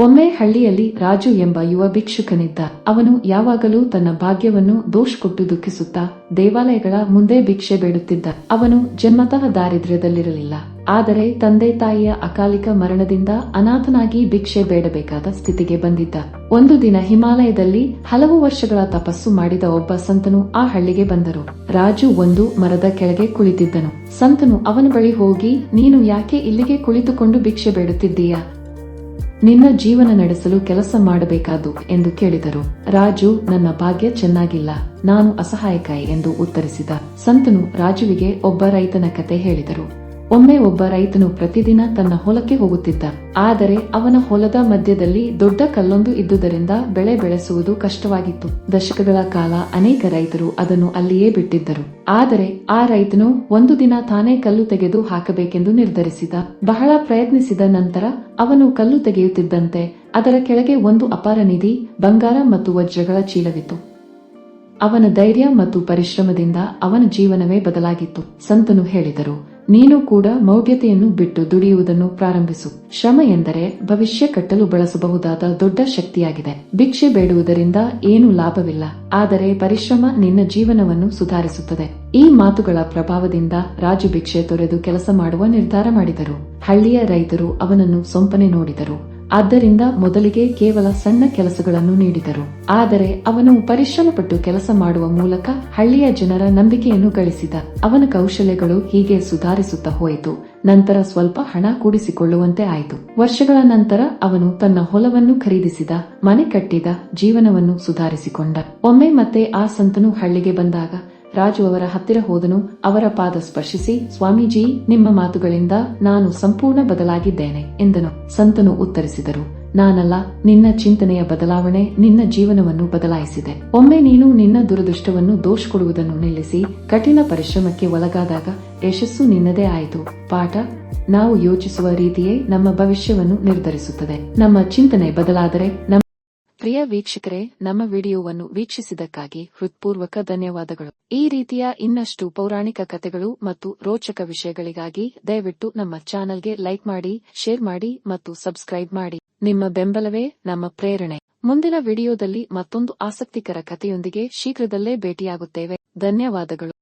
ಒಮ್ಮೆ ಹಳ್ಳಿಯಲ್ಲಿ ರಾಜು ಎಂಬ ಯುವ ಭಿಕ್ಷುಕನಿದ್ದ. ಅವನು ಯಾವಾಗಲೂ ತನ್ನ ಭಾಗ್ಯವನ್ನು ದೋಷ್ ಕೊಟ್ಟು ದುಃಖಿಸುತ್ತಾ, ದೇವಾಲಯಗಳ ಮುಂದೆ ಭಿಕ್ಷೆ ಬೇಡುತ್ತಿದ್ದ. ಅವನು ಜನ್ಮತಃ ದಾರಿದ್ರ್ಯದಲ್ಲಿರಲಿಲ್ಲ. ಆದರೆ ತಂದೆ ತಾಯಿಯ ಅಕಾಲಿಕ ಮರಣದಿಂದ ಅನಾಥನಾಗಿ ಭಿಕ್ಷೆ ಬೇಡಬೇಕಾದ ಸ್ಥಿತಿಗೆ ಬಂದಿದ್ದ. ಒಂದು ದಿನ ಹಿಮಾಲಯದಲ್ಲಿ ಹಲವು ವರ್ಷಗಳ ತಪಸ್ಸು ಮಾಡಿದ ಒಬ್ಬ ಸಂತನು ಆ ಹಳ್ಳಿಗೆ ಬಂದರು. ರಾಜು ಒಂದು ಮರದ ಕೆಳಗೆ ಕುಳಿತಿದ್ದನು. ಸಂತನು ಅವನ ಬಳಿ ಹೋಗಿ, ನೀನು ಯಾಕೆ ಇಲ್ಲಿಗೆ ಕುಳಿತುಕೊಂಡು ಭಿಕ್ಷೆ ಬೇಡುತ್ತಿದ್ದೀಯಾ? ನಿನ್ನ ಜೀವನ ನಡೆಸಲು ಕೆಲಸ ಮಾಡಬೇಕಾದು ಎಂದು ಕೇಳಿದರು. ರಾಜು, ನನ್ನ ಭಾಗ್ಯ ಚೆನ್ನಾಗಿಲ್ಲ. ನಾನು ಅಸಹಾಯಕ ಎಂದು ಉತ್ತರಿಸಿದ. ಸಂತನು ರಾಜುವಿಗೆ ಒಬ್ಬ ರೈತನ ಕತೆ ಹೇಳಿದರು. ಒಮ್ಮೆ ಒಬ್ಬ ರೈತನು ಪ್ರತಿದಿನ ತನ್ನ ಹೊಲಕ್ಕೆ ಹೋಗುತ್ತಿದ್ದ. ಆದರೆ ಅವನ ಹೊಲದ ಮಧ್ಯದಲ್ಲಿ ದೊಡ್ಡ ಕಲ್ಲೊಂದು ಇದ್ದುದರಿಂದ ಬೆಳೆ ಬೆಳೆಸುವುದು ಕಷ್ಟವಾಗಿತ್ತು. ದಶಕಗಳ ಕಾಲ ಅನೇಕ ರೈತರು ಅದನ್ನು ಅಲ್ಲಿಯೇ ಬಿಟ್ಟಿದ್ದರು. ಆದರೆ ಆ ರೈತನು ಒಂದು ದಿನ ತಾನೇ ಕಲ್ಲು ತೆಗೆದು ಹಾಕಬೇಕೆಂದು ನಿರ್ಧರಿಸಿದ. ಬಹಳ ಪ್ರಯತ್ನಿಸಿದ ನಂತರ ಅವನು ಕಲ್ಲು ತೆಗೆಯುತ್ತಿದ್ದಂತೆ ಅದರ ಕೆಳಗೆ ಒಂದು ಅಪಾರ ನಿಧಿ, ಬಂಗಾರ ಮತ್ತು ವಜ್ರಗಳ ಚೀಲವಿತ್ತು. ಅವನ ಧೈರ್ಯ ಮತ್ತು ಪರಿಶ್ರಮದಿಂದ ಅವನ ಜೀವನವೇ ಬದಲಾಗಿತ್ತು, ಸಂತನು ಹೇಳಿದರು. ನೀನು ಕೂಡ ಮೌಢ್ಯತೆಯನ್ನು ಬಿಟ್ಟು ದುಡಿಯುವುದನ್ನು ಪ್ರಾರಂಭಿಸು. ಶ್ರಮ ಎಂದರೆ ಭವಿಷ್ಯ ಕಟ್ಟಲು ಬಳಸಬಹುದಾದ ದೊಡ್ಡ ಶಕ್ತಿಯಾಗಿದೆ. ಭಿಕ್ಷೆ ಬೇಡುವುದರಿಂದ ಏನು ಲಾಭವಿಲ್ಲ. ಆದರೆ ಪರಿಶ್ರಮ ನಿನ್ನ ಜೀವನವನ್ನು ಸುಧಾರಿಸುತ್ತದೆ. ಈ ಮಾತುಗಳ ಪ್ರಭಾವದಿಂದ ರಾಜು ಭಿಕ್ಷೆ ತೊರೆದು ಕೆಲಸ ಮಾಡುವ ನಿರ್ಧಾರ ಮಾಡಿದರು. ಹಳ್ಳಿಯ ರೈತರು ಅವನನ್ನು ಸೊಂಪನೆ ನೋಡಿದರು. ಆದ್ದರಿಂದ ಮೊದಲಿಗೆ ಕೇವಲ ಸಣ್ಣ ಕೆಲಸಗಳನ್ನು ನೀಡಿದರು. ಆದರೆ ಅವನು ಪರಿಶ್ರಮಪಟ್ಟು ಕೆಲಸ ಮಾಡುವ ಮೂಲಕ ಹಳ್ಳಿಯ ಜನರ ನಂಬಿಕೆಯನ್ನು ಗಳಿಸಿದ. ಅವನ ಕೌಶಲ್ಯಗಳು ಹೀಗೆ ಸುಧಾರಿಸುತ್ತಾ ಹೋಯಿತು. ನಂತರ ಸ್ವಲ್ಪ ಹಣ ಕೂಡಿಸಿಕೊಳ್ಳುವಂತೆ ಆಯಿತು. ವರ್ಷಗಳ ನಂತರ ಅವನು ತನ್ನ ಹೊಲವನ್ನು ಖರೀದಿಸಿದ, ಮನೆ ಕಟ್ಟಿದ, ಜೀವನವನ್ನು ಸುಧಾರಿಸಿಕೊಂಡ. ಒಮ್ಮೆ ಮತ್ತೆ ಆ ಸಂತನು ಹಳ್ಳಿಗೆ ಬಂದಾಗ ರಾಜು ಅವರ ಹತ್ತಿರ ಹೋದನು. ಅವರ ಪಾದ ಸ್ಪರ್ಶಿಸಿ, ಸ್ವಾಮೀಜಿ, ನಿಮ್ಮ ಮಾತುಗಳಿಂದ ನಾನು ಸಂಪೂರ್ಣ ಬದಲಾಗಿದ್ದೇನೆ ಎಂದನು. ಸಂತನು ಉತ್ತರಿಸಿದರು. ನಾನಲ್ಲ, ನಿನ್ನ ಚಿಂತನೆಯ ಬದಲಾವಣೆ, ನಿನ್ನ ಜೀವನವನ್ನು ಬದಲಾಯಿಸಿದೆ. ಒಮ್ಮೆ ನೀನು ನಿನ್ನ ದುರದೃಷ್ಟವನ್ನು ದೋಷ ಕೊಡುವುದನ್ನು ನಿಲ್ಲಿಸಿ, ಕಠಿಣ ಪರಿಶ್ರಮಕ್ಕೆ ಒಳಗಾದಾಗ ಯಶಸ್ಸು ನಿನ್ನದೇ ಆಯಿತು. ಪಾಠ, ನಾವು ಯೋಚಿಸುವ ರೀತಿಯೇ ನಮ್ಮ ಭವಿಷ್ಯವನ್ನು ನಿರ್ಧರಿಸುತ್ತದೆ. ನಮ್ಮ ಚಿಂತನೆ ಬದಲಾದರೆ ನಮ್ಮ ಪ್ರಿಯ ವೀಕ್ಷಕರೇ, ನಮ್ಮ ವಿಡಿಯೋವನ್ನು ವೀಕ್ಷಿಸಿದ್ದಕ್ಕಾಗಿ ಹೃತ್ಪೂರ್ವಕ ಧನ್ಯವಾದಗಳು. ಈ ರೀತಿಯ ಇನ್ನಷ್ಟು ಪೌರಾಣಿಕ ಕಥೆಗಳು ಮತ್ತು ರೋಚಕ ವಿಷಯಗಳಿಗಾಗಿ ದಯವಿಟ್ಟು ನಮ್ಮ ಚಾನೆಲ್ಗೆ ಲೈಕ್ ಮಾಡಿ, ಶೇರ್ ಮಾಡಿ ಮತ್ತು ಸಬ್ಸ್ಕ್ರೈಬ್ ಮಾಡಿ. ನಿಮ್ಮ ಬೆಂಬಲವೇ ನಮ್ಮ ಪ್ರೇರಣೆ. ಮುಂದಿನ ವಿಡಿಯೋದಲ್ಲಿ ಮತ್ತೊಂದು ಆಸಕ್ತಿಕರ ಕಥೆಯೊಂದಿಗೆ ಶೀಘ್ರದಲ್ಲೇ ಭೇಟಿಯಾಗುತ್ತೇವೆ. ಧನ್ಯವಾದಗಳು.